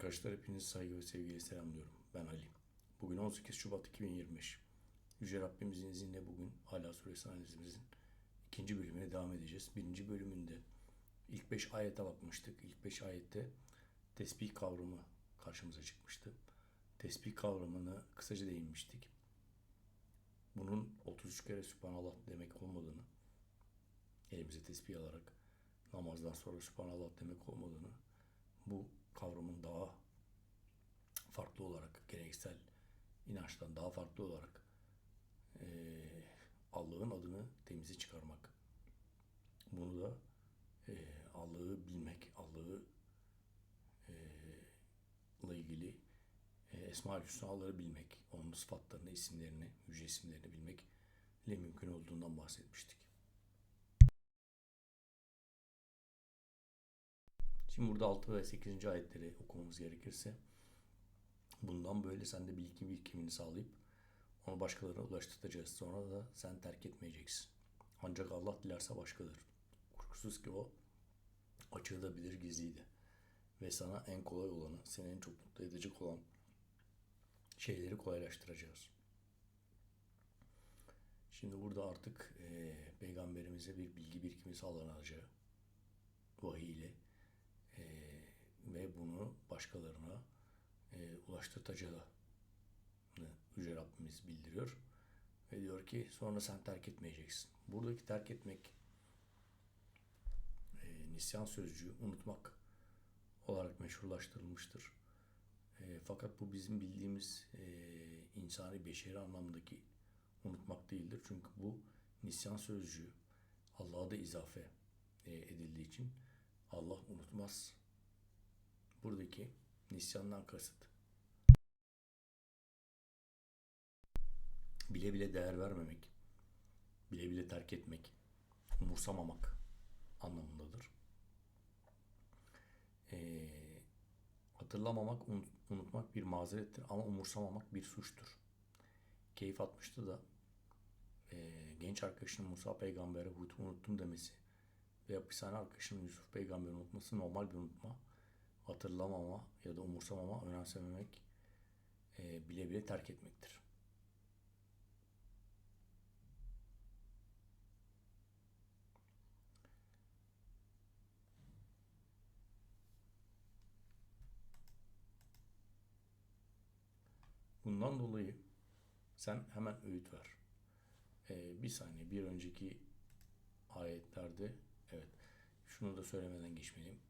Arkadaşlar hepinizi saygı ve sevgiyle selamlıyorum. Ben Ali. Bugün 18 Şubat 2025. Yüce Rabbimizin izniyle bugün Hala Suresi analizimizin ikinci bölümüne devam edeceğiz. Birinci bölümünde ilk 5 ayete bakmıştık. İlk 5 ayette tesbih kavramı karşımıza çıkmıştı. Tesbih kavramını kısaca değinmiştik. Bunun 33 kere Sübhanallah demek olmadığını, elimize tesbih alarak namazdan sonra Sübhanallah demek olmadığını, bu kavramın daha farklı olarak, geleneksel inançtan daha farklı olarak eee, Allah'ın adını temize çıkarmak. Bunu da eee, Allah'ı bilmek, Allah'ı eee, ile ilgili eee, Esma-ül Hüsna'ları bilmek, onun sıfatlarını, isimlerini, yüce isimlerini bilmek ile mümkün olduğundan bahsetmiştik. Şimdi burada 6 ve 8. ayetleri okumamız gerekirse bundan böyle sen de bilgi birikimini sağlayıp onu başkalarına ulaştıracağız. Sonra da sen terk etmeyeceksin. Ancak Allah dilerse başkadır. Korkusuz ki o açığı da bilir gizliyi de. Ve sana en kolay olanı, seni en çok mutlu edecek olan şeyleri kolaylaştıracağız. Şimdi burada artık eee peygamberimize bir bilgi birikimi sağlanacağı vahiy ile ve bunu başkalarına eee ulaştırtacağını Yüce Rabbimiz bildiriyor. Ve diyor ki sonra sen terk etmeyeceksin. Buradaki terk etmek eee, nisyan sözcüğü unutmak olarak meşrulaştırılmıştır. Eee, fakat bu bizim bildiğimiz eee insani beşeri anlamdaki unutmak değildir. Çünkü bu nisyan sözcüğü Allah'a da izafe eee, edildiği için Allah unutmaz. Buradaki nisyandan kasıt. Bile bile değer vermemek, bile bile terk etmek, umursamamak anlamındadır. Ee, hatırlamamak, unut- unutmak bir mazerettir ama umursamamak bir suçtur. Keyif atmıştı da e, genç arkadaşının Musa peygambere Hud'u unuttum demesi ve hapishane arkadaşının Yusuf peygamberi unutması normal bir unutma. Hatırlamama ya da umursamama, önemsememek, e, bile bile terk etmektir. Bundan dolayı sen hemen öğüt ver. Ee, bir saniye bir önceki ayetlerde evet şunu da söylemeden geçmeliyim.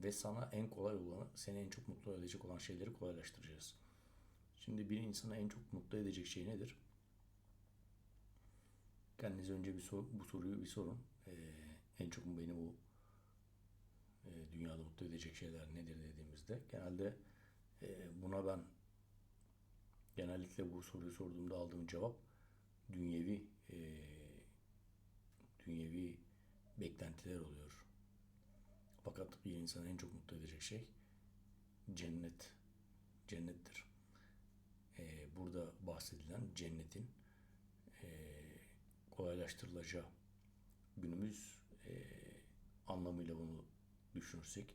Ve sana en kolay olanı seni en çok mutlu edecek olan şeyleri kolaylaştıracağız. Şimdi bir insanı en çok mutlu edecek şey nedir? Kendinize önce bir sor, bu soruyu bir sorun. Ee, en çok beni bu e, dünyada mutlu edecek şeyler nedir dediğimizde genelde e, buna ben genellikle bu soruyu sorduğumda aldığım cevap dünyevi e, dünyevi beklentiler oluyor. Fakat bir insanı en çok mutlu edecek şey cennet, cennettir. E, burada bahsedilen cennetin e, kolaylaştırılacağı günümüz e, anlamıyla bunu düşünürsek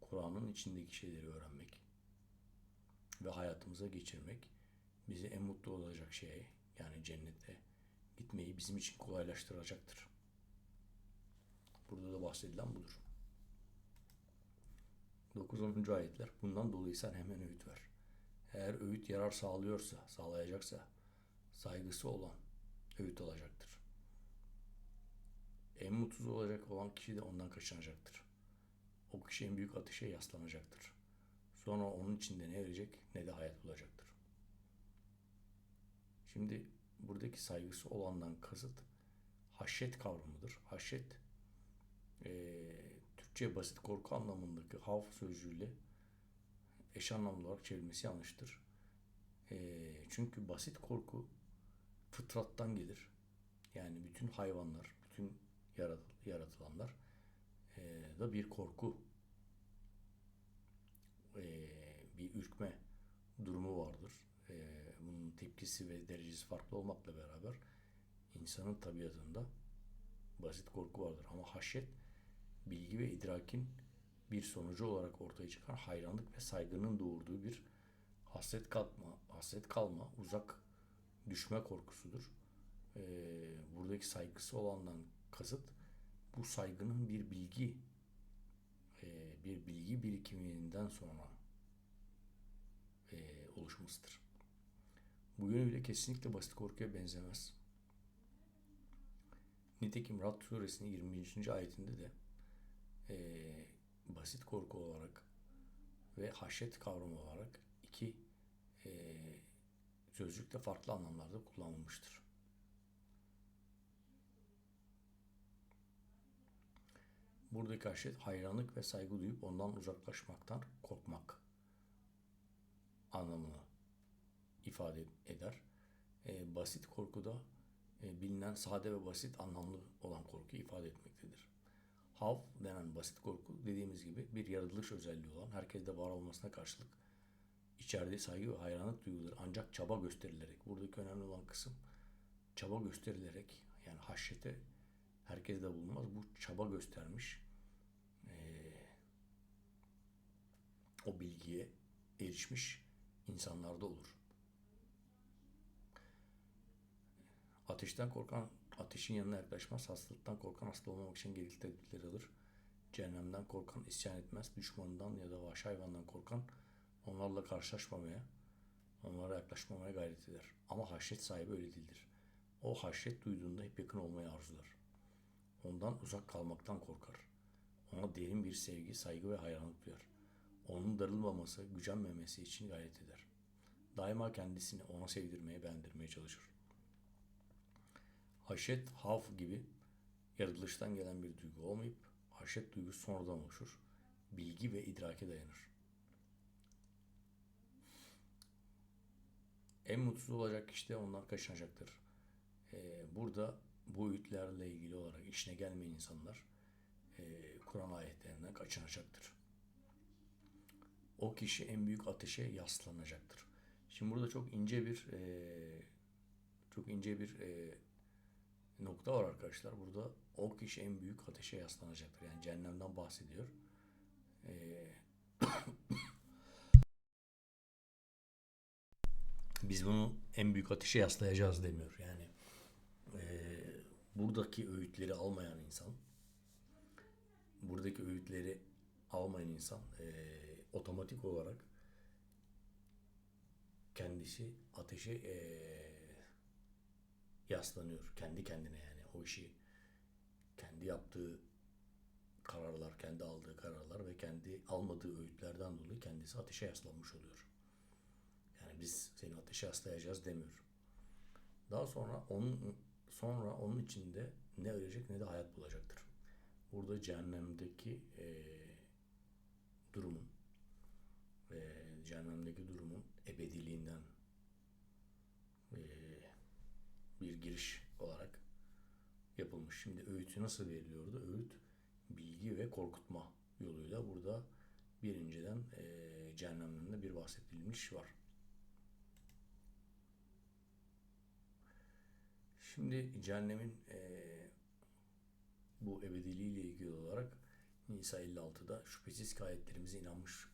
Kur'an'ın içindeki şeyleri öğrenmek ve hayatımıza geçirmek bizi en mutlu olacak şeye yani cennete gitmeyi bizim için kolaylaştıracaktır. Burada da bahsedilen budur. 9-10. ayetler bundan dolayı sen hemen öğüt ver. Eğer öğüt yarar sağlıyorsa, sağlayacaksa saygısı olan öğüt alacaktır. En mutsuz olacak olan kişi de ondan kaçınacaktır. O kişi en büyük ateşe yaslanacaktır. Sonra onun içinde ne verecek ne de hayat bulacaktır. Şimdi buradaki saygısı olandan kasıt haşyet kavramıdır. Haşyet eee Türkçe basit korku anlamındaki havf sözcüğüyle eş anlamlı olarak çevrilmesi yanlıştır. Eee, çünkü basit korku fıtrattan gelir. Yani bütün hayvanlar, bütün yarat- yaratılanlar eee, da bir korku, eee, bir ürkme durumu vardır. Eee, bunun tepkisi ve derecesi farklı olmakla beraber insanın tabiatında basit korku vardır. Ama haşyet bilgi ve idrakin bir sonucu olarak ortaya çıkan hayranlık ve saygının doğurduğu bir hasret kalma, hasret kalma, uzak düşme korkusudur. Ee, buradaki saygısı olandan kasıt bu saygının bir bilgi e, bir bilgi birikiminden sonra e, oluşmasıdır. Bu yönüyle kesinlikle basit korkuya benzemez. Nitekim Rad suresinin 20. ayetinde de e, basit korku olarak ve haşyet kavramı olarak iki e, sözcükte farklı anlamlarda kullanılmıştır. Buradaki haşyet hayranlık ve saygı duyup ondan uzaklaşmaktan korkmak anlamını ifade eder. E, basit korkuda e, bilinen sade ve basit anlamlı olan korkuyu ifade etmektedir. Hav denen basit korku dediğimiz gibi bir yaratılış özelliği olan herkeste var olmasına karşılık içerdiği saygı ve hayranlık duyguları ancak çaba gösterilerek buradaki önemli olan kısım çaba gösterilerek yani haşyete herkes de bulunmaz. Bu çaba göstermiş e, o bilgiye erişmiş insanlarda olur. Ateşten korkan ateşin yanına yaklaşmaz. Hastalıktan korkan hasta olmamak için gerekli tedbirleri alır. Cehennemden korkan isyan etmez. Düşmanından ya da vahşi hayvandan korkan onlarla karşılaşmamaya, onlara yaklaşmamaya gayret eder. Ama haşyet sahibi öyle değildir. O haşyet duyduğunda hep yakın olmayı arzular. Ondan uzak kalmaktan korkar. Ona derin bir sevgi, saygı ve hayranlık duyar. Onun darılmaması, gücenmemesi için gayret eder. Daima kendisini ona sevdirmeye, beğendirmeye çalışır. Haşet, haf gibi yaratılıştan gelen bir duygu olmayıp haşet duygusu sonradan oluşur. Bilgi ve idrake dayanır. En mutsuz olacak kişi de onlar kaçınacaktır. Ee, burada bu öğütlerle ilgili olarak işine gelmeyen insanlar e, Kur'an ayetlerinden kaçınacaktır. O kişi en büyük ateşe yaslanacaktır. Şimdi burada çok ince bir e, çok ince bir e, nokta var arkadaşlar. Burada o kişi en büyük ateşe yaslanacaktır. Yani cehennemden bahsediyor. Ee, biz bunu en büyük ateşe yaslayacağız demiyor. Yani e, buradaki öğütleri almayan insan, buradaki öğütleri almayan insan e, otomatik olarak kendisi ateşe e, yaslanıyor kendi kendine yani o işi kendi yaptığı kararlar, kendi aldığı kararlar ve kendi almadığı öğütlerden dolayı kendisi ateşe yaslanmış oluyor. Yani biz seni ateşe yaslayacağız demiyor. Daha sonra onun sonra onun içinde ne ölecek ne de hayat bulacaktır. Burada cehennemdeki e, durumun ve cehennemdeki durumun ebediliğinden e, bir giriş olarak yapılmış. Şimdi öğütü nasıl veriliyordu? Öğüt bilgi ve korkutma yoluyla burada birinciden e, cehennemden de bir bahsedilmiş var. Şimdi cehennemin e, bu ebediliğiyle ilgili olarak Nisa 56'da şüphesiz ki inanmış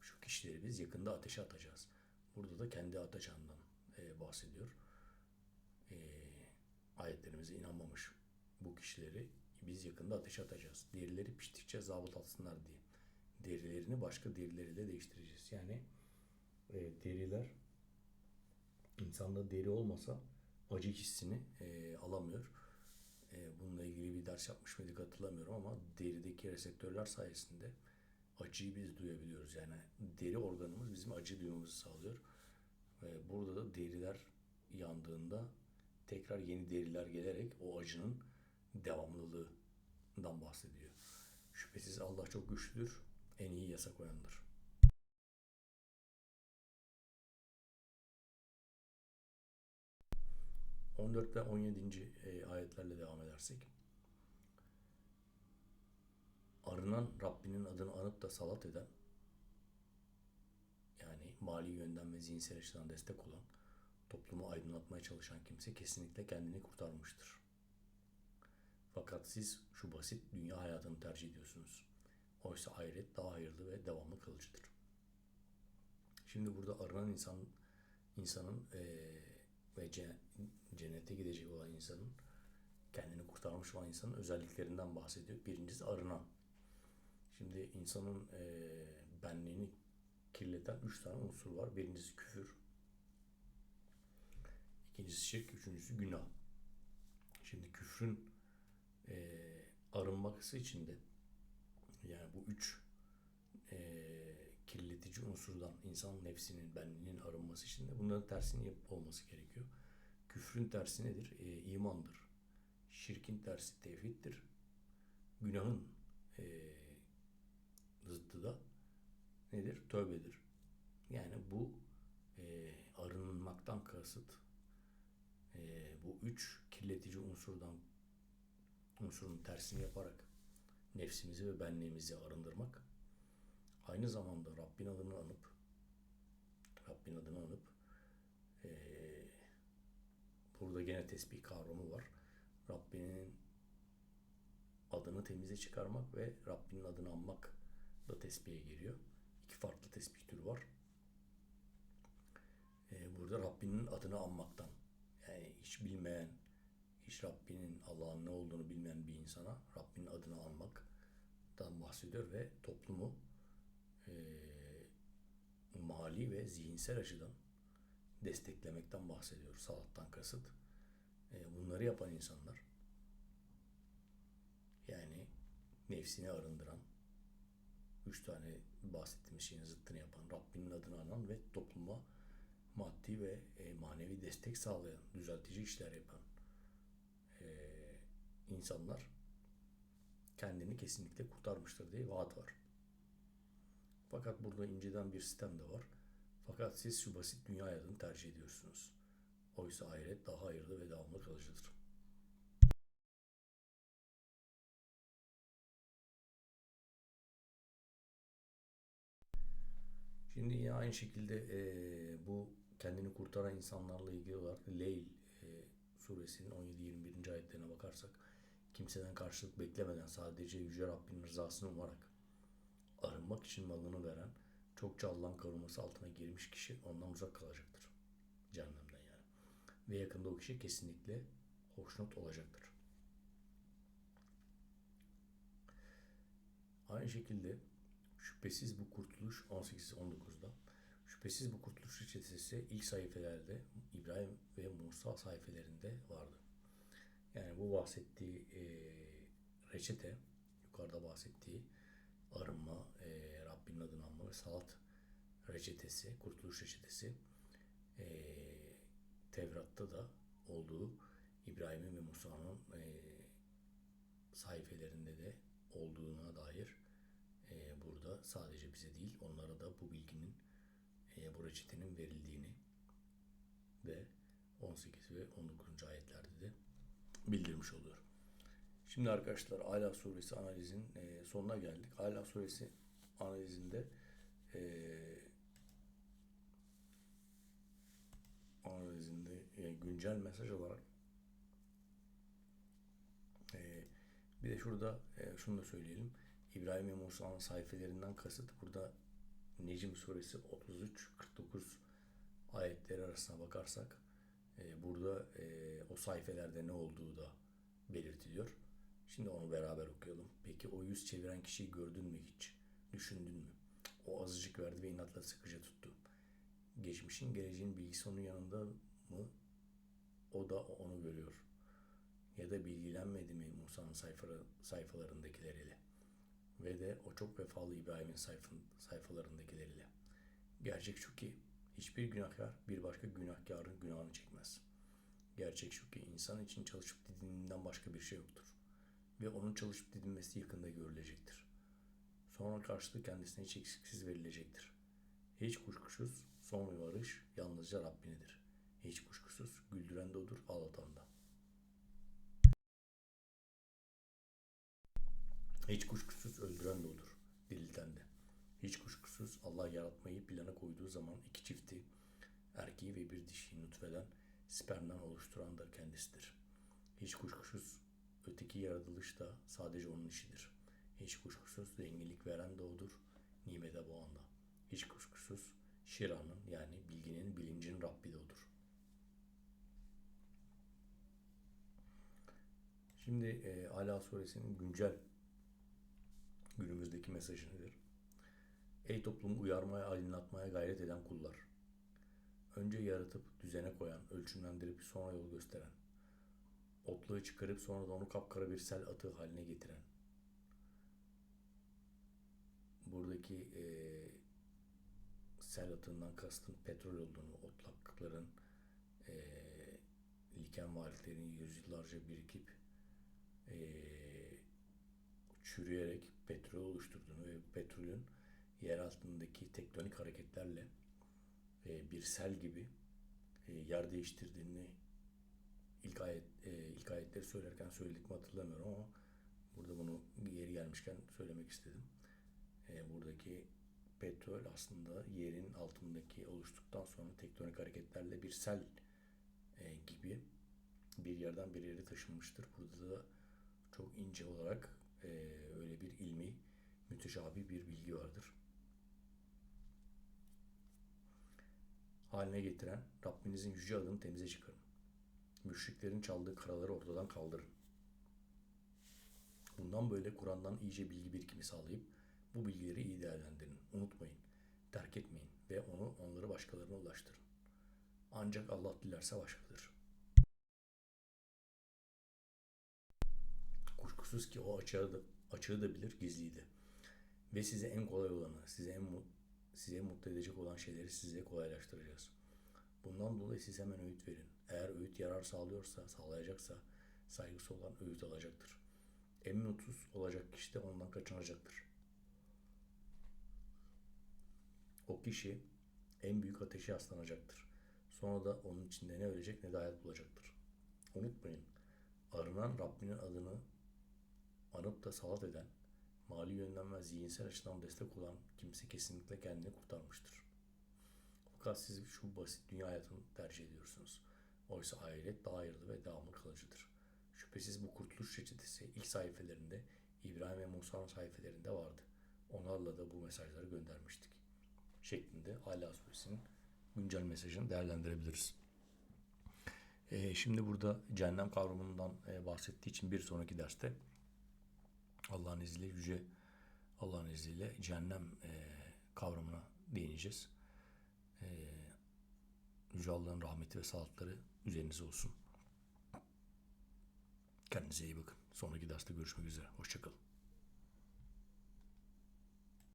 şu kişileri biz yakında ateşe atacağız. Burada da kendi atacağından e, bahsediyor. Ayetlerimize inanmamış bu kişileri biz yakında ateşe atacağız. Derileri piştikçe zabıt atsınlar diye. Derilerini başka derileriyle değiştireceğiz. Yani e, deriler insanda deri olmasa acı hissini e, alamıyor. E, bununla ilgili bir ders yapmış mıydık hatırlamıyorum ama derideki reseptörler sayesinde acıyı biz duyabiliyoruz. Yani deri organımız bizim acı duymamızı sağlıyor. E, burada da deriler yandığında tekrar yeni deriler gelerek o acının devamlılığından bahsediyor. Şüphesiz Allah çok güçlüdür, en iyi yasa koyandır. ...14 ve 17. E, ayetlerle devam edersek... ...arınan Rabbinin adını anıp da salat eden... ...yani mali yönden ve zihinsel açıdan destek olan toplumu aydınlatmaya çalışan kimse kesinlikle kendini kurtarmıştır. Fakat siz şu basit dünya hayatını tercih ediyorsunuz. Oysa ahiret daha hayırlı ve devamlı kalıcıdır. Şimdi burada aranan insan insanın eee, ve ce- cennete gidecek olan insanın kendini kurtarmış olan insanın özelliklerinden bahsediyor. Birincisi arınan. Şimdi insanın eee benliğini kirleten üç tane unsur var. Birincisi küfür. İkincisi şirk. Üçüncüsü günah. Şimdi küfrün eee arınması için de yani bu üç eee, kirletici unsurdan insan nefsinin, benliğinin arınması için de bunların tersini yapıp olması gerekiyor. Küfrün tersi nedir? Eee, imandır. Şirkin tersi tevhiddir. Günahın eee zıttı da nedir? Tövbedir. Yani bu eee, arınmaktan kasıt üç kirletici unsurdan unsurun tersini yaparak nefsimizi ve benliğimizi arındırmak. Aynı zamanda Rabbin adını anıp Rabbin adını anıp eee, burada gene tesbih kavramı var. Rabbinin adını temize çıkarmak ve Rabbinin adını anmak da tesbihe giriyor. İki farklı tesbih türü var. Ee, burada Rabbinin adını anmaktan yani hiç bilmeyen, hiç Rabbinin Allah'ın ne olduğunu bilmeyen bir insana Rabbinin adını anmaktan bahsediyor ve toplumu eee, mali ve zihinsel açıdan desteklemekten bahsediyor. Salattan kasıt. Eee, bunları yapan insanlar yani nefsini arındıran, üç tane bahsettiğimiz şeyin zıttını yapan, Rabbinin adını anan ve topluma maddi ve e, manevi destek sağlayan, düzeltici işler yapan e, insanlar kendini kesinlikle kurtarmıştır diye vaat var. Fakat burada inceden bir sistem de var. Fakat siz şu basit dünya hayatını tercih ediyorsunuz. Oysa ahiret daha hayırlı ve devamlı kalıcıdır. Şimdi yine aynı şekilde e, bu kendini kurtaran insanlarla ilgili olarak Leyl e, suresinin 17-21. ayetlerine bakarsak kimseden karşılık beklemeden sadece Yüce Rabbinin rızasını umarak arınmak için malını veren çokça Allah'ın koruması altına girmiş kişi ondan uzak kalacaktır. Cehennemden yani. Ve yakında o kişi kesinlikle hoşnut olacaktır. Aynı şekilde şüphesiz bu kurtuluş 18-19'da şüphesiz bu kurtuluş reçetesi ilk sayfelerde İbrahim ve Musa sayfelerinde vardı. Yani bu bahsettiği e, reçete yukarıda bahsettiği arınma, e, Rabbinin adını anma ve salat reçetesi, kurtuluş reçetesi e, Tevrat'ta da olduğu İbrahim'in ve Musa'nın e, sayfelerinde de olduğuna dair e, burada sadece bize değil onlara da bu bilginin bu reçetenin verildiğini ve 18 ve 19. ayetlerde de bildirmiş oluyor. Şimdi arkadaşlar Ala suresi analizin e, sonuna geldik. Ala suresi analizinde e, analizinde e, güncel mesaj olarak e, bir de şurada e, şunu da söyleyelim. İbrahim ve Musa'nın sayfelerinden kasıt burada Necim suresi 33-49 ayetleri arasına bakarsak e, burada e, o sayfelerde ne olduğu da belirtiliyor. Şimdi onu beraber okuyalım. Peki o yüz çeviren kişiyi gördün mü hiç? Düşündün mü? O azıcık verdi ve inatla sıkıca tuttu. Geçmişin geleceğin bilgisi onun yanında mı? O da onu görüyor. Ya da bilgilenmedi mi Musa'nın sayfaları, sayfalarındakileriyle? Ve de o çok vefalı İbrahim'in sayfın, sayfalarındakileriyle. Gerçek şu ki hiçbir günahkar bir başka günahkarın günahını çekmez. Gerçek şu ki insan için çalışıp didindiğinden başka bir şey yoktur. Ve onun çalışıp didinmesi yakında görülecektir. Sonra karşılığı kendisine hiç eksiksiz verilecektir. Hiç kuşkusuz son varış yalnızca Rabbinedir. Hiç kuşkusuz güldüren de odur, ağlatan. Hiç kuşkusuz öldüren de odur, dirilten de. Hiç kuşkusuz Allah yaratmayı plana koyduğu zaman iki çifti, erkeği ve bir dişiyi nutfeden, spermden oluşturan da kendisidir. Hiç kuşkusuz öteki yaratılış da sadece onun işidir. Hiç kuşkusuz zenginlik veren de odur, nimete boğan da. Hiç kuşkusuz Şira'nın yani bilginin, bilincin Rabbi de odur. Şimdi e, Ala suresinin güncel günümüzdeki mesajı nedir? Ey toplumu uyarmaya, aydınlatmaya gayret eden kullar. Önce yaratıp düzene koyan, ölçümlendirip sonra yol gösteren, otluğu çıkarıp sonra da onu kapkara bir sel atığı haline getiren, buradaki e, sel atığından kastın petrol olduğunu, otlakların, e, liken varlıkların yüzyıllarca birikip e, çürüyerek petrol oluşturduğunu ve petrolün yer altındaki tektonik hareketlerle e, bir sel gibi e, yer değiştirdiğini ilk ayet e, ilk ayetleri söylerken söyledik mi hatırlamıyorum ama burada bunu yeri gelmişken söylemek istedim. E, buradaki petrol aslında yerin altındaki oluştuktan sonra tektonik hareketlerle bir sel e, gibi bir yerden bir yere taşınmıştır. Burada da çok ince olarak e, öyle bir ilmi müteşabih bir bilgi vardır. Haline getiren Rabbinizin yüce adını temize çıkarın. Müşriklerin çaldığı karaları ortadan kaldırın. Bundan böyle Kur'an'dan iyice bilgi birikimi sağlayıp bu bilgileri iyi değerlendirin. Unutmayın, terk etmeyin ve onu onları başkalarına ulaştırın. Ancak Allah dilerse başkadır. Kuşkusuz ki o açığı da, açığı da bilir, gizliyi de. Ve size en kolay olanı, size en size mutlu edecek olan şeyleri size kolaylaştıracağız. Bundan dolayı siz hemen öğüt verin. Eğer öğüt yarar sağlıyorsa, sağlayacaksa saygısı olan öğüt alacaktır. En mutsuz olacak kişi de ondan kaçınacaktır. O kişi en büyük ateşe yaslanacaktır. Sonra da onun içinde ne ölecek ne de hayat bulacaktır. Unutmayın, arınan Rabbinin adını anıp da salat eden, mali yönden ve zihinsel açıdan destek olan kimse kesinlikle kendini kurtarmıştır. Fakat siz şu basit dünya hayatını tercih ediyorsunuz. Oysa ahiret daha hayırlı ve devamlı kalıcıdır. Şüphesiz bu kurtuluş reçetesi ilk sayfelerinde İbrahim ve Musa'nın sayfelerinde vardı. Onlarla da bu mesajları göndermiştik. Şeklinde Ala suresinin güncel mesajını değerlendirebiliriz. Ee, şimdi burada cehennem kavramından e, bahsettiği için bir sonraki derste Allah'ın izniyle yüce Allah'ın izniyle cehennem e, kavramına değineceğiz. E, yüce Allah'ın rahmeti ve sağlıkları üzerinize olsun. Kendinize iyi bakın. Sonraki derste görüşmek üzere. Hoşçakalın.